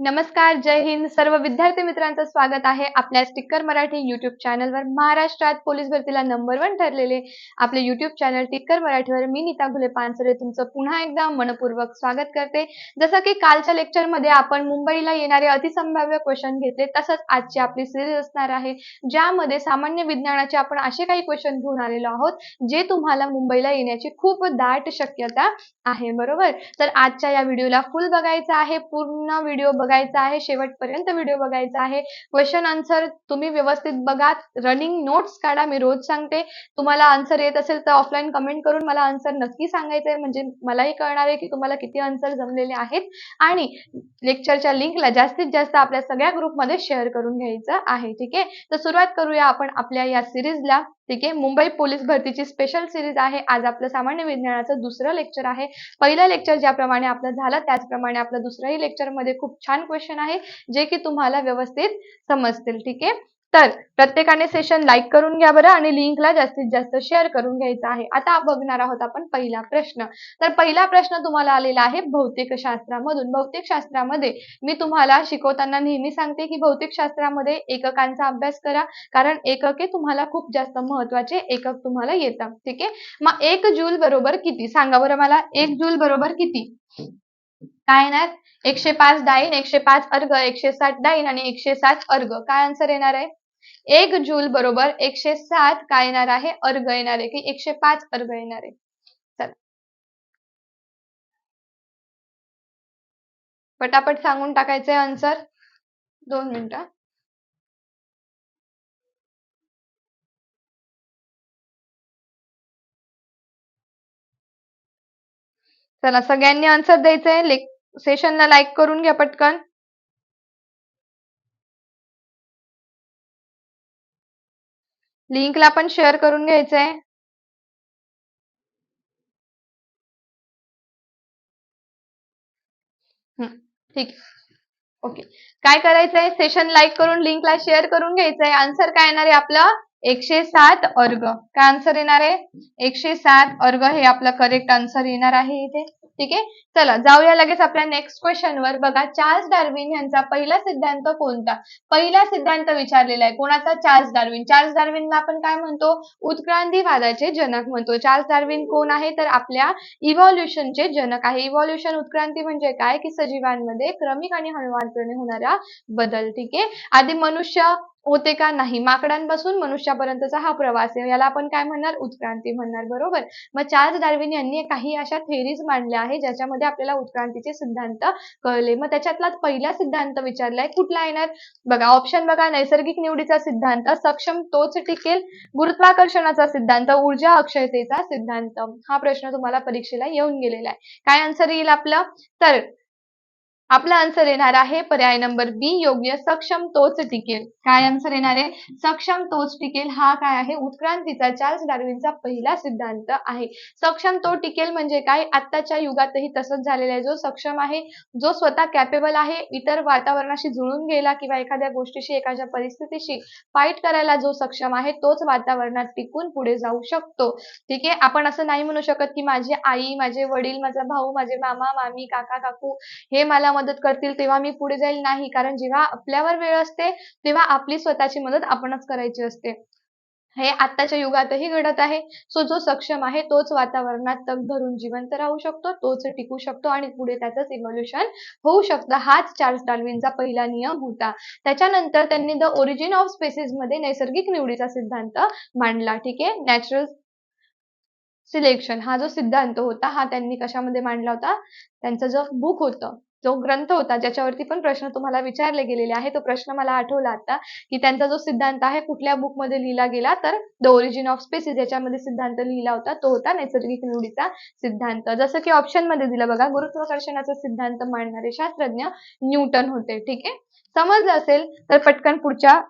नमस्कार जय हिंद. सर्व विद्यार्थी मित्रांचं स्वागत आहे आपल्या स्टिकर मराठी युट्यूब चॅनलवर महाराष्ट्रात पोलीस भरतीला नंबर वन ठरलेले आपले युट्यूब चॅनल टिक्कर मराठीवर मी नीता घुले पानसरे तुमचं पुन्हा एकदा मनपूर्वक स्वागत करते. जसं की कालच्या लेक्चरमध्ये आपण मुंबईला येणारे अतिसंभाव्य क्वेश्चन घेतले तसंच आजची आपली सिरीज असणार आहे ज्यामध्ये सामान्य विज्ञानाचे आपण असे काही क्वेश्चन घेऊन आलेलो आहोत जे तुम्हाला मुंबईला येण्याची खूप दाट शक्यता आहे बरोबर? तर आजच्या या व्हिडिओला फुल बघायचा आहे. पूर्ण व्हिडिओ बघायचा आहे शेवटपर्यंत व्हिडिओ बघायचा आहे. क्वेश्चन आन्सर तुम्ही व्यवस्थित बघा. रनिंग नोट्स काढा मी रोज सांगते. तुम्हाला आन्सर येत असेल तर ऑफलाईन कमेंट करून मला आन्सर नक्की सांगायचं आहे म्हणजे मलाही कळणार आहे की तुम्हाला किती आन्सर जमलेले आहेत. आणि लेक्चरच्या लिंकला जास्तीत जास्त आपल्या सगळ्या ग्रुपमध्ये शेअर करून घ्यायचं आहे. ठीक आहे? तर सुरुवात करूया आपण आपल्या या सिरीजला ठीक आहे? मुंबई पोलीस भरतीची स्पेशल सिरीज आहे. आज आपलं सामान्य विज्ञानाचं दुसरं लेक्चर आहे. पहिलं लेक्चर ज्याप्रमाणे आपलं झालं त्याचप्रमाणे आपलं दुसऱ्याही लेक्चरमध्ये खूप छान क्वेश्चन आहे जे की तुम्हाला व्यवस्थित समजतील ठीक आहे? तर प्रत्येकाने सेशन लाईक करून घ्या बरं आणि लिंकला जास्तीत जास्त शेअर करून घ्यायचं आहे. आता बघणार आहोत आपण पहिला प्रश्न. तर पहिला प्रश्न तुम्हाला आलेला आहे भौतिक शास्त्रामधून भौतिक शास्त्रामध्ये मी तुम्हाला शिकवताना नेहमी सांगते की भौतिक शास्त्रामध्ये एककांचा अभ्यास करा कारण एकके तुम्हाला खूप जास्त महत्त्वाचे एकक तुम्हाला येतात ठीक आहे? मग एक जूल बरोबर किती? सांगा बरं मला एक जूल बरोबर किती? काय येणार? एकशे पाच डाईन एकशे पाच अर्ग एकशे सात डाईन आणि एकशे सात अर्ग काय आन्सर येणार आहे? एक जूल बरोबर एकशे सात काय येणार आहे? अर्ग येणार आहे. की एकशे पाच अर्ग येणार आहे? पटापट सांगून टाकायचंय आन्सर दोन मिनिटं. चला सगळ्यांनी आन्सर द्यायचंय सेशनला लाईक करून घ्या पटकन. लिंकला पण शेअर करून घ्यायचंय ठीक. ओके काय करायचंय? सेशन लाईक करून लिंकला शेअर करून घ्यायचंय. आन्सर काय येणार आहे आपलं? एकशे सात अर्ग काय आन्सर येणार आहे? एकशे सात अर्ग हे आपलं करेक्ट आन्सर येणार आहे इथे. ठीक आहे? चला जाऊया लगेच आपल्या नेक्स्ट क्वेश्चनवर बघा चार्ल्स डार्विन यांचा पहिला सिद्धांत कोणता? पहिला सिद्धांत विचारलेला आहे. कोणाचा? Charles Darwin. चार्ल्स डार्विनला आपण काय म्हणतो? उत्क्रांतीवादाचे जनक म्हणतो. चार्ल्स डार्विन कोण आहे? तर आपल्या इव्हॉल्युशनचे जनक आहे. इव्हॉल्युशन उत्क्रांती म्हणजे काय? की सजीवांमध्ये क्रमिक आणि हळूवारपणे होणारा बदल. ठीक आहे? आधी मनुष्य होते का नाही? माकडांपासून मनुष्यापर्यंतचा हा प्रवास आहे. याला आपण काय म्हणणार? उत्क्रांती म्हणणार. बरोबर? मग चार्ल्स डार्विन यांनी काही अशा थेरीज मांडल्या आहे ज्याच्यामध्ये आपल्याला उत्क्रांतीचे सिद्धांत कळले. मग त्याच्यातला पहिला सिद्धांत विचारलाय कुठला येणार? बघा ऑप्शन बघा नैसर्गिक निवडीचा सिद्धांत सक्षम तोच टिकेल गुरुत्वाकर्षणाचा सिद्धांत ऊर्जा अक्षयतेचा सिद्धांत. हा प्रश्न तुम्हाला परीक्षेला येऊन गेलेला आहे. काय आन्सर येईल आपलं? तर आपला आन्सर येणार आहे पर्याय नंबर बी योग्य सक्षम तोच टिकेल. काय आन्सर येणार आहे? सक्षम तोच टिकेल. हा काय आहे? उत्क्रांतीचा चार्ल्स डार्विनचा पहिला सिद्धांत आहे. सक्षम तो टिकेल म्हणजे काय? आत्ताच्या युगातही तसंच झालेला आहे. जो सक्षम आहे जो स्वतः कॅपेबल आहे इतर वातावरणाशी जुळून गेला किंवा एखाद्या गोष्टीशी एखाद्या परिस्थितीशी फाईट करायला जो सक्षम आहे तोच वातावरणात टिकून पुढे जाऊ शकतो. ठीक आहे? आपण असं नाही म्हणू शकत की माझी आई माझे वडील माझा भाऊ माझे मामा मामी काका काकू हे मला मदत करतील तेव्हा मी पुढे जाईल नाही. कारण जेव्हा आपल्यावर वेळ असते तेव्हा आपली स्वतःची मदत आपणच करायची असते. हे आत्ताच्या युगातही घडत आहे. सो जो सक्षम आहे तोच वातावरणात तग धरून जिवंत राहू शकतो तोच टिकू शकतो आणि पुढे त्याच इव्होल्युशन होऊ शकतं. हाच चार्ल्स डार्विनचा पहिला नियम होता. त्याच्यानंतर त्यांनी द ओरिजिन ऑफ स्पेसिसमध्ये नैसर्गिक निवडीचा सिद्धांत मांडला. ठीक आहे? नॅचरल सिलेक्शन हा जो सिद्धांत होता हा त्यांनी कशामध्ये मांडला होता? त्यांचं जो बुक होतं जो ग्रंथ होता ज्याच्यावरती पण प्रश्न तुम्हाला विचारले गेलेले आहे तो प्रश्न मला आठवला आता की त्यांचा जो सिद्धांत आहे कुठल्या बुकमध्ये लिहिला गेला तर द ओरिजिन ऑफ स्पेसिस याच्यामध्ये सिद्धांत लिहिला होता तो होता नैसर्गिक निवडीचा सिद्धांत. जसं की ऑप्शनमध्ये दिलं बघा गुरुत्वाकर्षणाचा सिद्धांत मांडणारे शास्त्रज्ञ न्यूटन होते ठीक आहे? समजलं असेल तर पटकन पुढच्या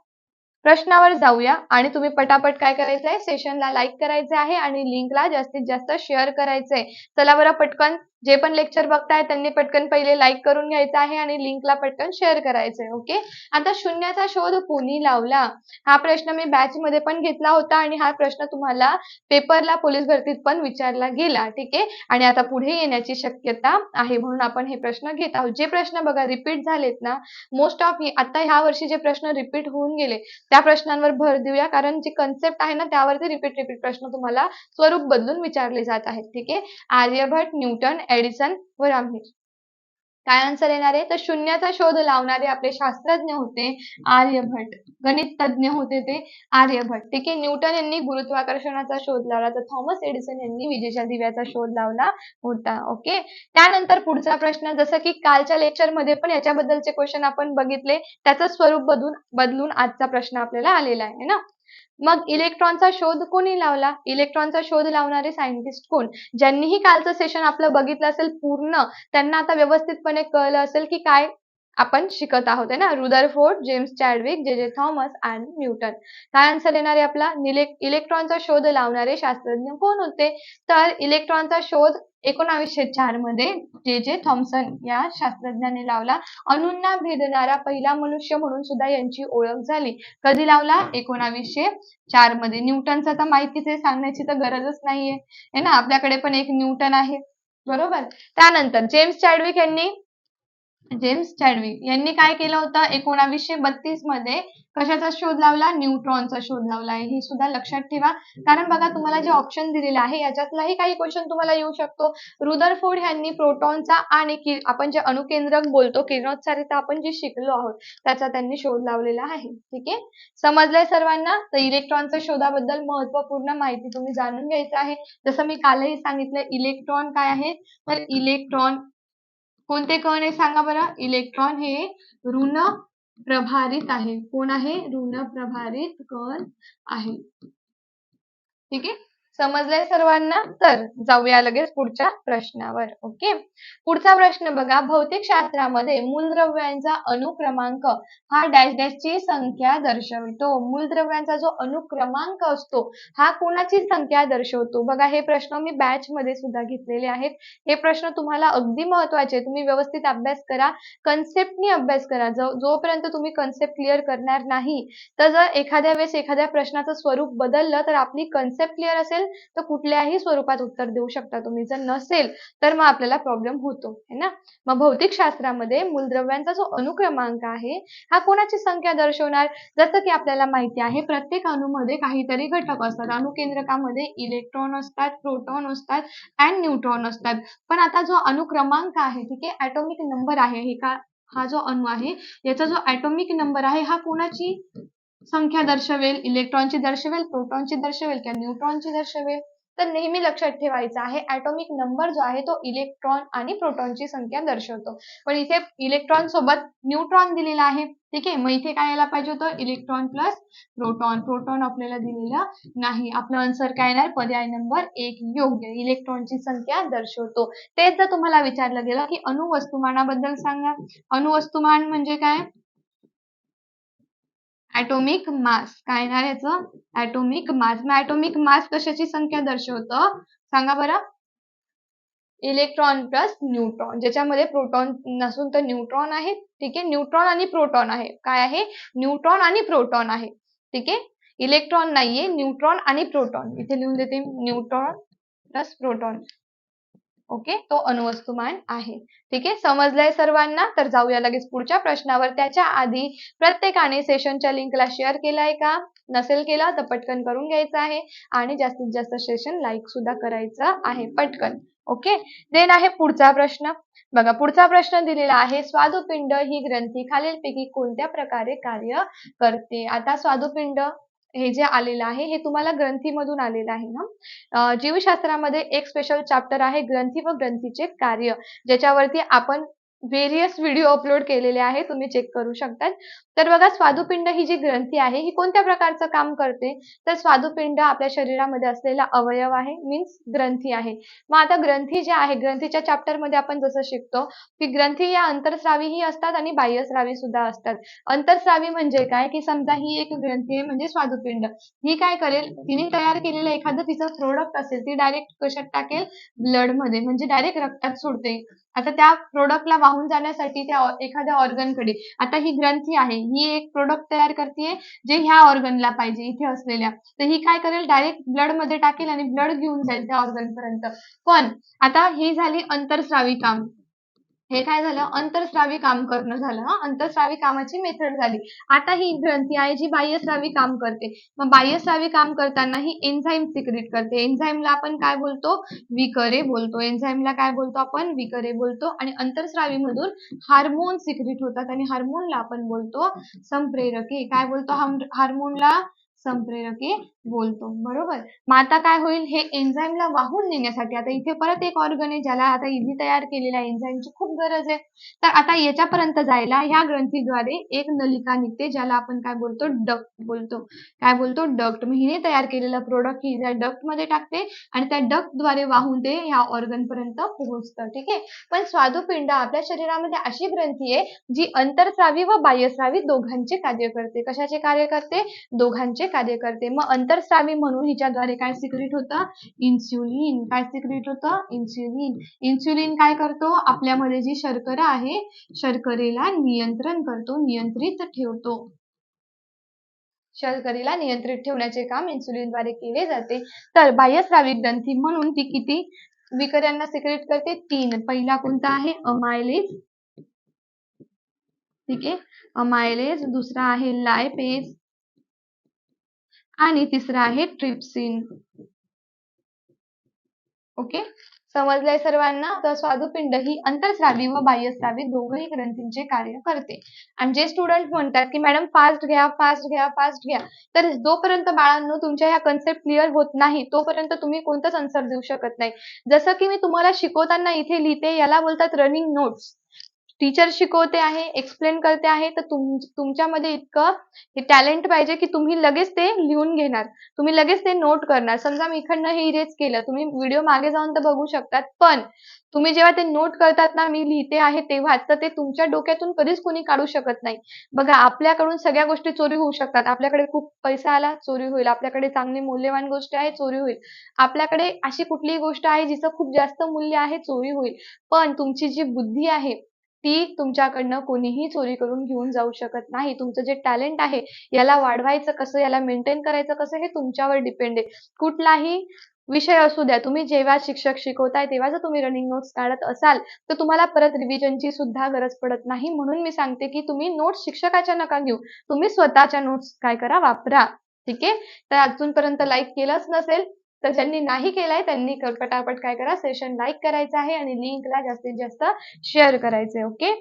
प्रश्नावर जाऊया आणि तुम्ही पटापट काय करायचंय सेशनला लाईक करायचं आहे आणि लिंकला जास्तीत जास्त शेअर करायचंय. चला बरं पटकन जे पण लेक्चर बघताय त्यांनी पटकन पहिले लाईक करून घ्यायचं आहे आणि लिंकला पटकन शेअर करायचंय ओके आता शून्याचा शोध कोणी लावला? हा प्रश्न मी बॅच मध्ये पण घेतला होता आणि हा प्रश्न तुम्हाला पेपरला पोलीस भरतीत पण विचारला गेला ठीक आहे? आणि आता पुढे येण्याची शक्यता आहे म्हणून आपण हे प्रश्न घेत आहोत. जे प्रश्न बघा रिपीट झालेत ना मोस्ट ऑफ आता ह्या वर्षी जे प्रश्न रिपीट होऊन गेले त्या प्रश्नांवर भर देऊया. कारण जी कन्सेप्ट आहे ना त्यावरती रिपीट रिपीट प्रश्न तुम्हाला स्वरूप बदलून विचारले जात आहेत ठीक आहे? आर्यभट न्यूटन एडिसन व रामहीर काय आन्सर येणार आहे? तर शून्याचा शोध लावणारे आपले शास्त्रज्ञ होते आर्यभट्ट. गणित तज्ज्ञ होते ते आर्यभट्ट. ठीक आहे न्यूटन यांनी गुरुत्वाकर्षणाचा शोध लावला तर थॉमस एडिसन यांनी विजेच्या दिव्याचा शोध लावला होता. ओके? त्यानंतर पुढचा प्रश्न जसं की कालच्या लेक्चरमध्ये पण याच्याबद्दलचे क्वेश्चन आपण बघितले त्याचं स्वरूप बदलून बदलून आजचा प्रश्न आपल्याला आलेला आहे ना? मग इलेक्ट्रॉनचा शोध कोणी लावला? इलेक्ट्रॉनचा शोध लावणारे सायंटिस्ट कोण? ज्यांनीही कालचं सेशन आपलं बघितलं असेल पूर्ण त्यांना आता व्यवस्थितपणे कळलं असेल की काय आपण शिकत आहोत आहे ना? Rutherford James Chadwick J J Thomas आणि न्यूटन. काय आन्सर येणार आहे आपला इलेक्ट्रॉनचा शोध लावणारे शास्त्रज्ञ कोण होते? तर इलेक्ट्रॉनचा शोध एकोणावीसशे चारमध्ये जे जे थॉम्सन या शास्त्रज्ञाने लावला अणूंना भेदणारा पहिला मनुष्य म्हणून सुद्धा यांची ओळख झाली. कधी लावला? एकोणावीसशे चारमध्ये. न्यूटनचा तर माहितीच आहे सांगण्याची तर गरजच नाहीये. ना आपल्याकडे पण एक न्यूटन आहे. बरोबर? त्यानंतर जेम्स चॅडविक यांनी जेम्स चॅडविक यांनी काय केलं होतं? एकोणावीसशे बत्तीसमध्ये कशाचा शोध लावला? न्यूट्रॉनचा शोध लावला. आहे हे सुद्धा लक्षात ठेवा. कारण बघा तुम्हाला जे ऑप्शन दिलेलं आहे याच्यातलाही काही क्वेश्चन तुम्हाला येऊ शकतो. रुदरफोर्ड यांनी प्रोटॉनचा आणि आपण जे अणुकेंद्रक बोलतो किरणोत्सारिता आपण जे शिकलो आहोत त्याचा त्यांनी शोध लावलेला आहे. ठीक आहे? समजलंय सर्वांना? तर इलेक्ट्रॉनच्या शोधाबद्दल महत्त्वपूर्ण माहिती तुम्ही जाणून घ्यायचं आहे. जसं मी कालही सांगितलं इलेक्ट्रॉन काय आहे तर इलेक्ट्रॉन कोणते कण आहे सांगा बरं? इलेक्ट्रॉन हे ऋण प्रभारित आहे. कोण आहे? ऋण प्रभारित कण आहे. ठीक आहे? समजलंय सर्वांना? तर जाऊया लगेच पुढच्या प्रश्नावर ओके? पुढचा प्रश्न बघा भौतिक शास्त्रामध्ये मूलद्रव्यांचा अनुक्रमांक हा डॅश डॅशची संख्या दर्शवितो. मूलद्रव्यांचा जो अनुक्रमांक असतो हा कोणाची संख्या दर्शवतो? बघा हे प्रश्न मी बॅच मध्ये सुद्धा घेतलेले आहेत. हे प्रश्न तुम्हाला अगदी महत्त्वाचे तुम्ही व्यवस्थित अभ्यास करा. कन्सेप्टनी अभ्यास करा. जो जोपर्यंत तुम्ही कन्सेप्ट क्लिअर करणार नाही तर जर एखाद्या वेळेस एखाद्या प्रश्नाचं स्वरूप बदललं तर आपली कन्सेप्ट क्लिअर असेल तर कुठल्याही स्वरूपात उत्तर देऊ शकता तुम्ही. जर नसेल तर मग आपल्याला प्रॉब्लेम होतो. है ना? मग भौतिक शास्त्रामध्ये मूलद्रव्यांचा जो अनुक्रमांक आहे हा कोणाची संख्या दर्शवणार? जसं की आपल्याला माहिती आहे प्रत्येक अणूमध्ये काहीतरी घटक असतात. अणुकेंद्रकामध्ये इलेक्ट्रॉन असतात प्रोटॉन असतात अँड न्यूट्रॉन असतात. पण आता जो अनुक्रमांक आहे ठीक आहे? ऍटॉमिक नंबर आहे. हे का हा जो अणू आहे याचा जो ऍटॉमिक नंबर आहे हा कोणाची? संख्या दर्शवेल इलेक्ट्रॉनची दर्शवेल प्रोटॉनची दर्शवेल किंवा न्यूट्रॉनची दर्शवेल तर नेहमी लक्षात ठेवायचं आहे ऍटॉमिक नंबर जो आहे तो इलेक्ट्रॉन आणि प्रोटॉनची संख्या दर्शवतो. पण इथे इलेक्ट्रॉन सोबत न्यूट्रॉन दिलेला आहे ठीक आहे? मग इथे काय यायला पाहिजे होतं? Electron plus proton. प्रोटॉन आपल्याला दिलेलं नाही. आपलं आन्सर काय येणार? पर्याय नंबर एक योग्य. इलेक्ट्रॉनची संख्या दर्शवतो. तेच जर तुम्हाला विचारलं गेलं की अणुवस्तुमानाबद्दल सांगा. अणुवस्तुमान म्हणजे काय? ऍटोमिक मास काय येणार याचं? ऍटोमिक मास मग ऍटोमिक मास कशाची संख्या दर्शवतं? सांगा बरं. इलेक्ट्रॉन प्लस न्यूट्रॉन ज्याच्यामध्ये प्रोटॉन नसून तर न्यूट्रॉन आहे. ठीक आहे? न्यूट्रॉन आणि प्रोटॉन आहे. काय आहे? न्यूट्रॉन आणि प्रोटॉन आहे. ठीक आहे? इलेक्ट्रॉन नाहीये. न्यूट्रॉन आणि प्रोटॉन इथे लिहून देते. Neutron plus proton okay? तो अणुवस्तुमान आहे. ठीक आहे? समजलंय सर्वांना? तर जाऊया लगेच पुढच्या प्रश्नावर. त्याच्या आधी प्रत्येकाने सेशनच्या लिंकला शेअर केलाय का? नसेल केला तर पटकन करून घ्यायचं आहे. आणि जास्तीत जास्त सेशन लाईक सुद्धा करायचं आहे. पटकन. ओके? देन आहे पुढचा प्रश्न. बघा पुढचा प्रश्न दिलेला आहे. स्वादुपिंड ही ग्रंथी खालीलपैकी कोणत्या प्रकारे कार्य करते? आता स्वादुपिंड हे जे आलेलं आहे हे तुम्हाला ग्रंथीमधून आलेलं आहे ना? जीवशास्त्रामध्ये एक स्पेशल चॅप्टर आहे ग्रंथी व ग्रंथीचे कार्य ज्याच्यावरती आपण व्हेरियस व्हिडिओ अपलोड केलेले आहे तुम्ही चेक करू शकतात. तर बघा स्वादुपिंड ही जी ग्रंथी आहे ही कोणत्या प्रकारचं काम करते? तर स्वादुपिंड आपल्या शरीरामध्ये असलेला अवयव आहे मीन्स ग्रंथी आहे. मग आता ग्रंथी ज्या आहे ग्रंथीच्या चॅप्टरमध्ये आपण जसं शिकतो की ग्रंथी या अंतरस्रावीही असतात आणि बाह्यस्रावी सुद्धा असतात. अंतरस्रावी म्हणजे काय? की समजा ही एक ग्रंथी आहे म्हणजे स्वादुपिंड. ही काय करेल? तिने तयार केलेलं एखादं तिचं प्रोडक्ट असेल ती डायरेक्ट कशात टाकेल? ब्लडमध्ये म्हणजे डायरेक्ट रक्तात सोडते. आता त्या प्रोडक्टला वाहून जाण्यासाठी त्या एखाद्या ऑर्गनकडे. आता ही ग्रंथी आहे ही एक प्रोडक्ट तयार करते जे ह्या ऑर्गनला पाहिजे इथे असलेल्या. तर ही काय करेल? डायरेक्ट ब्लडमध्ये टाकेल आणि ब्लड घेऊन जाईल त्या ऑर्गन पर्यंत. पण आता ही झाली अंतरस्रावी काम. हे काय झालं? अंतरस्रावी काम करणं झालं हा. अंतरस्रावी कामाची मेथड झाली. आता ही ग्रंथी आहे जी बाह्यस्रावी काम करते. मग बाह्यस्रावी काम करताना ही एन्झाईम सिक्रेट करते. एन्झाईमला आपण काय बोलतो? विकरे बोलतो. एन्झाईमला काय बोलतो आपण? विकरे बोलतो. आणि अंतरस्रावी मधून हार्मोन सिक्रेट होतात. आणि हार्मोनला आपण बोलतो संप्रेरके. काय बोलतो? हार्मोनला संप्रेरके बोलतो. बरोबर? मग आता काय होईल? हे एन्झाईमला वाहून नेण्यासाठी आता इथे परत एक ऑर्गन आहे ज्याला आता इझी तयार केलेल्या एन्झाईमची खूप गरज आहे. तर आता याच्यापर्यंत जायला ह्या ग्रंथीद्वारे एक नलिका निघते ज्याला आपण काय बोलतो? डक्ट बोलतो. काय बोलतो? डक्ट मग हिने तयार केलेलं प्रोडक्ट ही त्या डक्टमध्ये टाकते आणि त्या डक्टद्वारे वाहून ते ह्या ऑर्गन पर्यंत पोहोचतं. ठीक आहे? पण स्वादुपिंड आपल्या शरीरामध्ये अशी ग्रंथी आहे जी अंतरस्रावी व बाह्यस्रावी दोघांचे कार्य करते. कशाचे कार्य करते? दोघांचे कार्य करते. मग अंतर अंतरस्रावी म्हणून हिच्याद्वारे काय सिक्रेट होतं? इन्सुलिन काय सिक्रेट होतं? इन्सुलिन इन्सुलिन काय करतो? आपल्यामध्ये जी शर्करा आहे शर्करेला नियंत्रण करतो नियंत्रित ठेवतो. शर्करेला नियंत्रित ठेवण्याचे काम इन्सुलिनद्वारे केले जाते. तर बाह्यस्रावी ग्रंथी म्हणून ती किती? विकऱ्यांना सिक्रेट करते? तीन. पहिला कोणता आहे? अमायलेज ठीक आहे? अमायलेज दुसरा आहे लायपेज आणि तिसरा आहे ट्रिप्सिन ओके समजलंय सर्वांना? तर स्वादुपिंड ही अंतरस्रावी व बाह्यस्रावी दोघही ग्रंथींचे कार्य करते. आणि जे स्टुडंट म्हणतात की मॅडम फास्ट घ्या फास्ट घ्या फास्ट घ्या. तर जोपर्यंत बाळांनो तुमच्या ह्या कन्सेप्ट क्लिअर होत नाही तोपर्यंत तुम्ही कोणताच आन्सर देऊ शकत नाही. जसं की मी तुम्हाला शिकवताना इथे लिहिते याला बोलतात रनिंग नोट्स टीचर शिकवते आहे एक्सप्लेन करते आहे तर तुम तुमच्यामध्ये इतकं हे टॅलेंट पाहिजे की तुम्ही लगेच ते लिहून घेणार. तुम्ही लगेच ते नोट करणार. समजा मी इकडनं हे इरेज केलं. तुम्ही व्हिडिओ मागे जाऊन तर बघू शकतात. पण तुम्ही जेव्हा ते नोट करतात ना मी लिहिते आहे तेव्हाच तर ते तुमच्या डोक्यातून कधीच कुणी काढू शकत नाही. बघा आपल्याकडून सगळ्या गोष्टी चोरी होऊ शकतात. आपल्याकडे खूप पैसा आला चोरी होईल. आपल्याकडे चांगली मूल्यवान गोष्ट आहे चोरी होईल. आपल्याकडे अशी कुठलीही गोष्ट आहे जिचं खूप जास्त मूल्य आहे चोरी होईल. पण तुमची जी बुद्धी आहे ती तुमच्याकडनं कोणीही चोरी करून घेऊन जाऊ शकत नाही. तुमचं जे टॅलेंट आहे याला वाढवायचं कसं याला मेंटेन करायचं कसं हे तुमच्यावर डिपेंड आहे. कुठलाही विषय असू द्या तुम्ही जेव्हा शिक्षक शिकवताय तेव्हा जर तुम्ही रनिंग नोट्स काढत असाल तर तुम्हाला परत रिव्हिजनची सुद्धा गरज पडत नाही. म्हणून मी सांगते की तुम्ही नोट्स शिक्षकाच्या नका घेऊ. तुम्ही स्वतःच्या नोट्स काय करा वापरा. ठीक आहे? तर अजूनपर्यंत लाईक केलंच नसेल तर ज्यांनी नाही केलाय त्यांनी पटापट काय करा सेशन लाईक करायचं आहे आणि लिंकला जास्तीत जास्त शेअर करायचंय ओके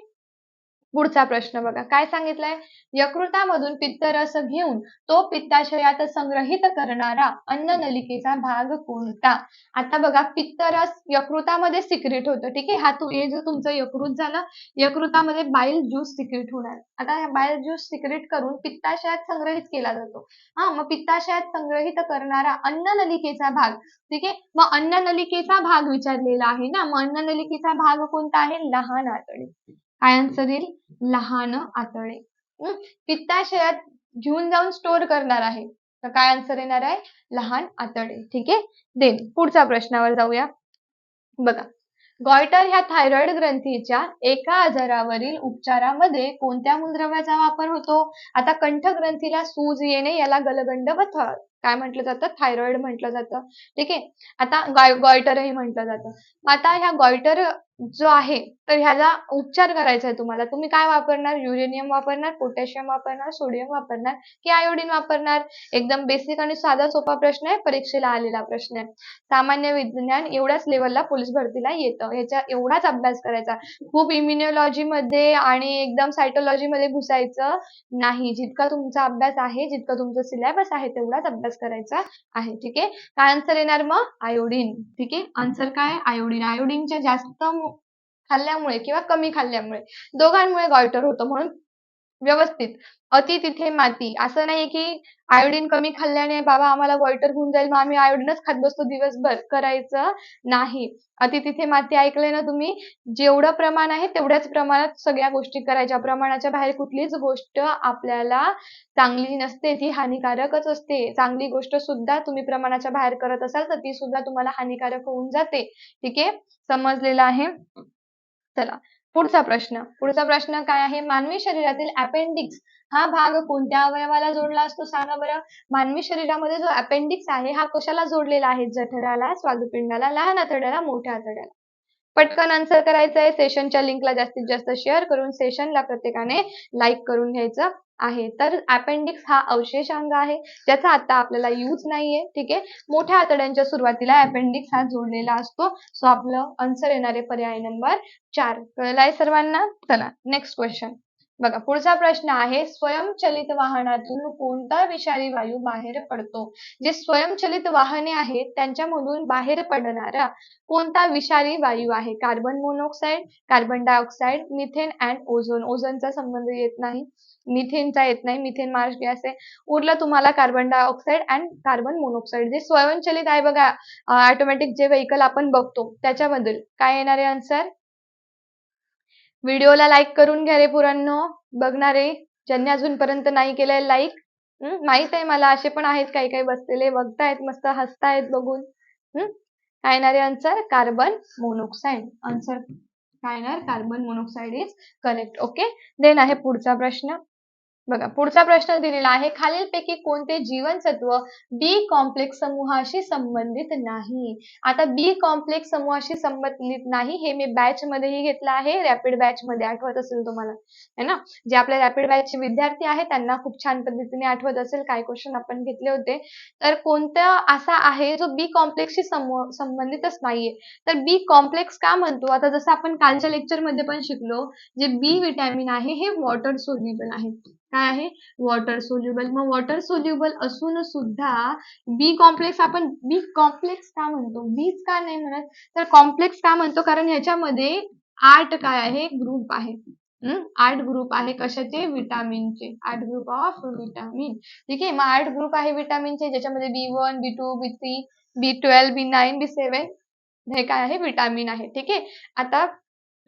पुढचा प्रश्न बघा. काय सांगितलंय? यकृतामधून पित्तरस घेऊन तो पित्ताशयात संग्रहित करणारा अन्न नलिकेचा भाग कोणता? आता बघा पित्तरस यकृतामध्ये सिक्रेट होतं. ठीक आहे? हा तू हे जो तुमचं यकृत झालं यकृतामध्ये बाईल ज्यूस सिक्रेट होणार. आता बाईल ज्यूस सिक्रेट करून पित्ताशयात संग्रहित केला जातो. हा मग पित्ताशयात संग्रहित करणारा अन्न नलिकेचा भाग. ठीक आहे? मग अन्न नलिकेचा भाग विचारलेला आहे ना? मग अन्न नलिकेचा भाग कोणता आहे? लहान आतडी. काय आन्सर येईल लहान आतळे पित्ताशयात घेऊन जाऊन स्टोअर करणार आहे. तर काय आन्सर येणार आहे? लहान आतडे. ठीक आहे? देन पुढच्या प्रश्नावर जाऊया. बघा. गॉयटर ह्या थायरॉइड ग्रंथीच्या एका आजारावरील उपचारामध्ये कोणत्या मूलद्रव्याचा वापर होतो? आता कंठ ग्रंथीला सूज येणे याला गलगंड व काय म्हटलं जातं? थायरॉइड म्हटलं जातं. ठीक आहे? आता गॉयटरही म्हटलं जातं. आता ह्या गॉयटर जो आहे तर ह्याला उपचार करायचा आहे तुम्हाला. तुम्ही काय वापरणार? युरेनियम वापरणार पोटॅशियम वापरणार सोडियम वापरणार की आयोडीन वापरणार? एकदम बेसिक आणि साधा सोपा प्रश्न आहे परीक्षेला आलेला प्रश्न आहे. सामान्य विज्ञान एवढ्याच लेवलला पोलीस भरतीला येतं. ह्याच्या एवढाच अभ्यास करायचा. खूप इम्युनिओलॉजीमध्ये आणि एकदम सायटोलॉजी मध्ये घुसायचं नाही. जितका तुमचा अभ्यास आहे जितका तुमचा सिलेबस आहे तेवढाच अभ्यास करायचा आहे. ठीक आहे? काय आन्सर येणार मग? आयोडीन ठीक आहे? आन्सर काय? आयोडीन आयोडीनच्या जास्त खाल्ल्यामुळे किंवा कमी खाल्ल्यामुळे दोघांमुळे गॉयटर होतं म्हणून व्यवस्थित. अति तिथे माती. असं नाही की आयोडीन कमी खाल्ल्याने बाबा आम्हाला गॉयटर होऊन जाईल मग आम्ही आयोडीनच खात बसतो दिवसभर करायचं नाही. अति तिथे माती ऐकलंय ना तुम्ही? जेवढं प्रमाण आहे तेवढ्याच प्रमाणात सगळ्या गोष्टी करायच्या. प्रमाणाच्या बाहेर कुठलीच गोष्ट आपल्याला चांगली नसते ती हानिकारकच असते. चांगली गोष्ट सुद्धा तुम्ही प्रमाणाच्या बाहेर करत असाल तर ती सुद्धा तुम्हाला हानिकारक होऊन जाते. ठीक आहे? समजलेलं आहे? चला पुढचा प्रश्न. पुढचा प्रश्न काय आहे? मानवी शरीरातील अपेंडिक्स हा भाग कोणत्या अवयवाला जोडला असतो? सांगा बरं. मानवी शरीरामध्ये जो अपेंडिक्स आहे हा कशाला जोडलेला आहे? जठराला स्वादुपिंडाला लहान आतड्याला मोठ्या आतड्याला. पटकन आन्सर करायचं आहे. सेशनच्या लिंकला जास्तीत जास्त शेअर करून सेशनला प्रत्येकाने लाईक करून घ्यायचं आहे. तर अपेंडिक्स हा अवशेषांग आहे. ज्याचा आता आपल्याला यूज नाहीये. ठीक आहे? मोठ्या आतड्यांच्या सुरुवातीला अपेंडिक्स हा जोडलेला असतो. सो आपलं आन्सर येणारे पर्याय नंबर चार. कळलाय सर्वांना? चला नेक्स्ट क्वेश्चन बघा पुढचा प्रश्न आहे स्वयंचलित वाहनातून कोणता विषारी वायू बाहेर पडतो? जे स्वयंचलित वाहने आहेत त्यांच्यामधून बाहेर पडणारा कोणता विषारी वायू आहे? Carbon monoxide carbon dioxide methane and ozone ओझोनचा संबंध येत नाही मिथेनचा येत नाही मिथेन मार्श गॅस आहे उरलं तुम्हाला carbon dioxide and carbon monoxide जे स्वयंचलित आहे बघा ऑटोमॅटिक जे व्हेकल आपण बघतो त्याच्याबद्दल काय येणार आहे आन्सर व्हिडिओला लाईक करून घ्या रे पुरांनो. बघणारे ज्यांनी अजूनपर्यंत नाही केलंय लाईक माहीत आहे मला असे पण आहेत काही काही बसलेले बघतायत मस्त हसतायत बघून. हम्म काय येणार आहे आन्सर कार्बन मोनॉक्साईड आन्सर काय येणार carbon monoxide is correct okay then आहे पुढचा प्रश्न. बघा पुढचा प्रश्न दिलेला आहे खालीलपैकी कोणते जीवनसत्व बी कॉम्प्लेक्स समूहाशी संबंधित नाही? आता बी कॉम्प्लेक्स समूहाशी संबंधित नाही हे मी बॅच मध्येही घेतलं आहे रॅपिड बॅच मध्ये आठवत असेल तुम्हाला है ना? जे आपल्या रॅपिड बॅचचे विद्यार्थी आहेत त्यांना खूप छान पद्धतीने आठवत असेल काय क्वेश्चन आपण घेतले होते. तर कोणता असा आहे जो बी कॉम्प्लेक्सशी संबंधितच नाहीये? तर बी कॉम्प्लेक्स का म्हणतो? आता जसं आपण कालच्या लेक्चरमध्ये पण शिकलो जे बी विटॅमिन आहे हे वॉटर सोल्युबल आहे. काय आहे? वॉटर सोल्युबल मग वॉटर सोल्युबल असून सुद्धा बी कॉम्प्लेक्स आपण बी कॉम्प्लेक्स का म्हणतो? बीच का नाही म्हणत? तर कॉम्प्लेक्स का म्हणतो? कारण ह्याच्यामध्ये आठ काय आहे? ग्रुप आहे. आठ ग्रुप आहे. कशाचे? विटामिनचे आठ ग्रुप ऑफ विटामिन ठीक आहे? मग आठ ग्रुप आहे विटामिनचे ज्याच्यामध्ये B one B two B three B twelve B nine B seven हे काय आहे? विटामिन आहे. ठीक आहे? आता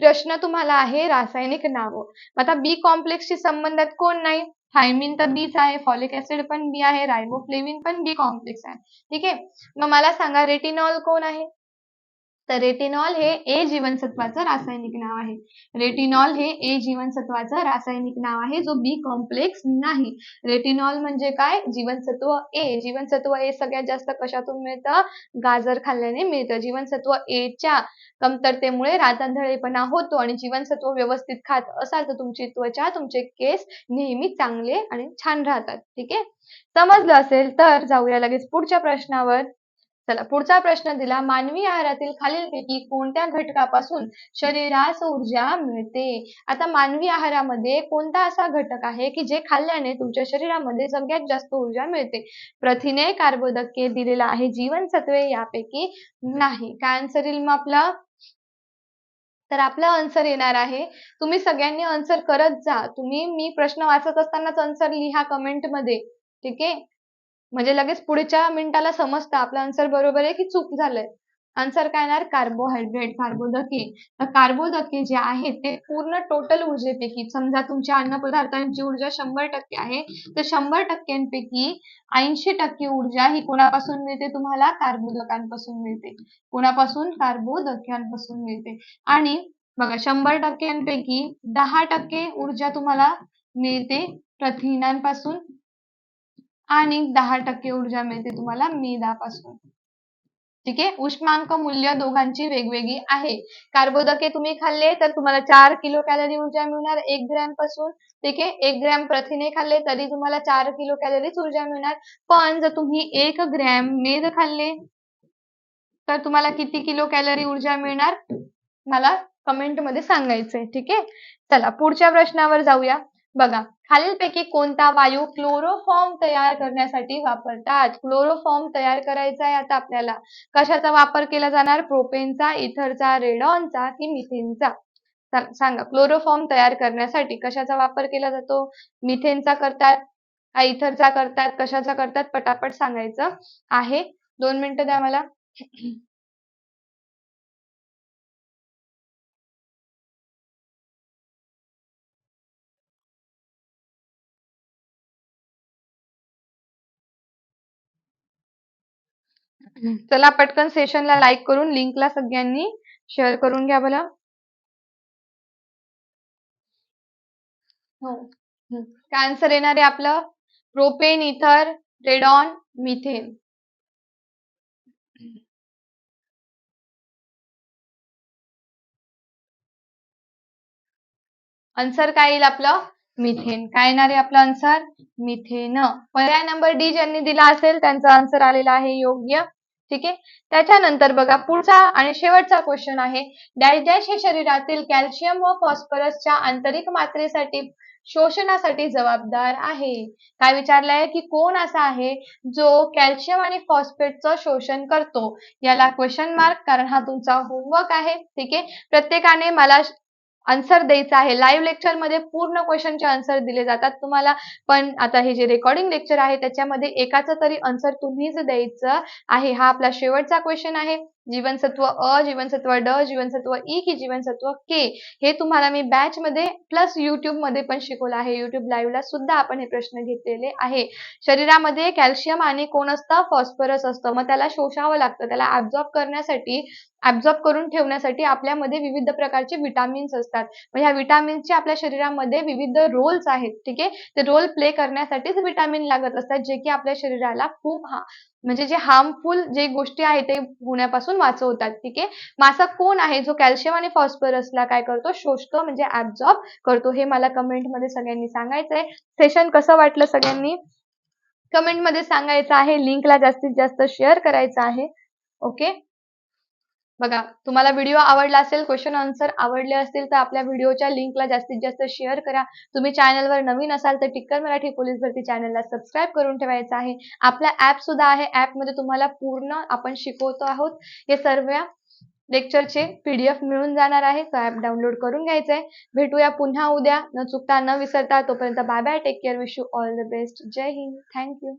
प्रश्न तुम्हाला आहे रासायनिक नावं. आता बी कॉम्प्लेक्सशी संबंधात कोण नाही? थायमिन तर बीच आहे फॉलिक ऍसिड पण बी आहे रायबोफ्लेविन पण बी कॉम्प्लेक्स आहे. ठीक आहे? मग मला सांगा रेटिनॉल कोण आहे? तर रेटिनॉल हे ए जीवनसत्वाचं रासायनिक नाव आहे. रेटिनॉल हे ए जीवनसत्वाचं रासायनिक नाव आहे जो बी कॉम्प्लेक्स नाही. रेटिनॉल म्हणजे काय? जीवनसत्व ए जीवनसत्व ए सगळ्यात जास्त कशातून मिळतं? गाजर खाल्ल्याने मिळतं. जीवनसत्व ए च्या कमतरतेमुळे रातांधळेपणा होतो आणि जीवनसत्व व्यवस्थित खात असाल तर तुमची त्वचा तुमचे केस नेहमी चांगले आणि छान राहतात. ठीक आहे? समजलं असेल तर जाऊया लगेच पुढच्या प्रश्नावर. चला पुढचा प्रश्न दिला. मानवी आहारातील खालीलपैकी कोणत्या घटकापासून शरीरास ऊर्जा मिळते? आता मानवी आहारामध्ये कोणता असा घटक आहे की जे खाल्ल्याने तुमच्या शरीरामध्ये सगळ्यात जास्त ऊर्जा मिळते? प्रथिने कार्बोदके दिलेला आहे जीवनसत्वे यापैकी नाही. काय आन्सर येईल मग आपला? तर आपला आन्सर येणार आहे. तुम्ही सगळ्यांनी आन्सर करत जा. तुम्ही मी प्रश्न वाचत असतानाच आन्सर लिहा कमेंटमध्ये. ठीक आहे? म्हणजे लगेच पुढच्या मिनिटाला समजतं. आपलं आन्सर बरोबर आहे की चूक झालंय? आन्सर काय येणार? कार्बोहायड्रेट कार्बोदके तर कार्बोदके जे आहेत ते पूर्ण टोटल ऊर्जेपैकी समजा तुमच्या अन्न पदार्थांची ऊर्जा शंभर टक्के आहे तर शंभर टक्क्यांपैकी ऐंशी टक्के ऊर्जा ही कोणापासून मिळते तुम्हाला? कार्बोदकांपासून मिळते. कोणापासून? कार्बोदक्यांपासून मिळते. आणि बघा शंभर टक्क्यांपैकी दहा टक्के ऊर्जा तुम्हाला मिळते प्रथिनांपासून आणि दहा टक्के ऊर्जा मिळते तुम्हाला मेधापासून ठीक आहे? उष्मांक मूल्य दोघांची वेगवेगळी आहे. कार्बोदके तुम्ही खाल्ले तर तुम्हाला चार किलो कॅलरी ऊर्जा मिळणार एक ग्रॅमपासून. ठीक आहे? एक ग्रॅम प्रथिने खाल्ले तरी तुम्हाला चार किलो कॅलरीच ऊर्जा मिळणार. पण जर तुम्ही एक ग्रॅम मेद खाल्ले तर तुम्हाला किती किलो कॅलरी ऊर्जा मिळणार? मला कमेंटमध्ये सांगायचंय. ठीक आहे? चला पुढच्या प्रश्नावर जाऊया. बघा खालीलपैकी कोणता वायू क्लोरोफॉर्म तयार करण्यासाठी वापरतात? क्लोरोफॉर्म तयार करायचा आहे आता आपल्याला. कशाचा वापर केला जाणार? प्रोपेनचा इथरचा रेडॉनचा की मिथेनचा सांगा क्लोरोफॉर्म तयार करण्यासाठी कशाचा वापर केला जातो? मिथेनचा करतात का इथरचा करतात कशाचा करतात? पटापट सांगायचं आहे. दोन मिनिटं द्या मला. चला पटकन सेशनला लाईक करून लिंकला सगळ्यांनी शेअर करून घ्या बरं. हो. काय आन्सर येणार आहे आपलं propane ether radon methane answer काय येईल आपलं? मिथेन काय येणार आहे आपलं आन्सर मिथेन पर्याय नंबर डी ज्यांनी दिला असेल त्यांचा आन्सर आलेला आहे योग्य. ठीक आहे? त्याच्यानंतर बघा पुढचा आणि शेवटचा क्वेश्चन आहे. डॅश डॅश हे शरीरातील कॅल्शियम व फॉस्फरसच्या आंतरिक मात्रेसाठी शोषणासाठी जबाबदार आहे. काय विचारलंय की कोण असा आहे जो कॅल्शियम आणि फॉस्फेटचं शोषण करतो? याला क्वेश्चन मार्क कारण हा तुमचा होमवर्क आहे. ठीक आहे? प्रत्येकाने मला आन्सर द्यायचा आहे. लाईव्ह लेक्चरमध्ये पूर्ण क्वेश्चनचे आन्सर दिले जातात. तुम्हाला पण आता हे जे रेकॉर्डिंग लेक्चर आहे त्याच्यामध्ये एकाचं तरी आन्सर तुम्हीच द्यायचं आहे. हा आपला शेवटचा क्वेश्चन आहे. जीवनसत्व अ जीवनसत्व ड जीवनसत्व ई की जीवनसत्व के हे तुम्हाला मी बॅच मध्ये प्लस युट्यूबमध्ये पण शिकवलं आहे. युट्यूब लाईव्हला सुद्धा आपण हे प्रश्न घेतलेले आहे. शरीरामध्ये कॅल्शियम आणि कोण असतं? फॉस्फरस असतं. मग त्याला शोषावं लागतं. त्याला ऍब्झॉर्ब करण्यासाठी ऍब्झॉर्ब करून ठेवण्यासाठी आपल्यामध्ये विविध प्रकारचे विटामिन्स असतात. मग ह्या विटामिन्सचे आपल्या शरीरामध्ये विविध रोल्स आहेत. ठीक आहे? ते रोल प्ले करण्यासाठीच विटामिन लागत असतात जे की आपल्या शरीराला खूप हा म्हणजे जे हार्मफुल जे गोष्टी आहेत ते होण्यापासून वाचवतात ठीक आहे? मासा कोण आहे? जो कॅल्शियम आणि फॉस्फरसला काय करतो? शोषतो म्हणजे ऍब्झॉर्ब करतो. हे मला कमेंटमध्ये सगळ्यांनी सांगायचंय. सेशन कसं वाटलं सगळ्यांनी? कमेंटमध्ये सांगायचं आहे. लिंकला जास्तीत जास्त शेअर करायचं आहे. ओके बघा तुम्हाला व्हिडिओ आवडला असेल क्वेश्चन आन्सर आवडले असतील तर आपल्या व्हिडिओच्या लिंकला जास्तीत जास्त शेअर करा. तुम्ही चॅनलवर नवीन असाल तर टिक्कर मराठी पोलीस भरती चॅनलला सबस्क्राईब करून ठेवायचं आहे. आपला ऍप सुद्धा आहे. ऍपमध्ये तुम्हाला पूर्ण आपण शिकवतो आहोत. हे सर्व लेक्चरचे पीडीएफ मिळून जाणार आहे. तो ऍप डाउनलोड करून घ्यायचं आहे भेटूया पुन्हा उद्या. न चुकता न विसरता. तोपर्यंत bye bye take care wish you all the best जय हिंद थँक्यू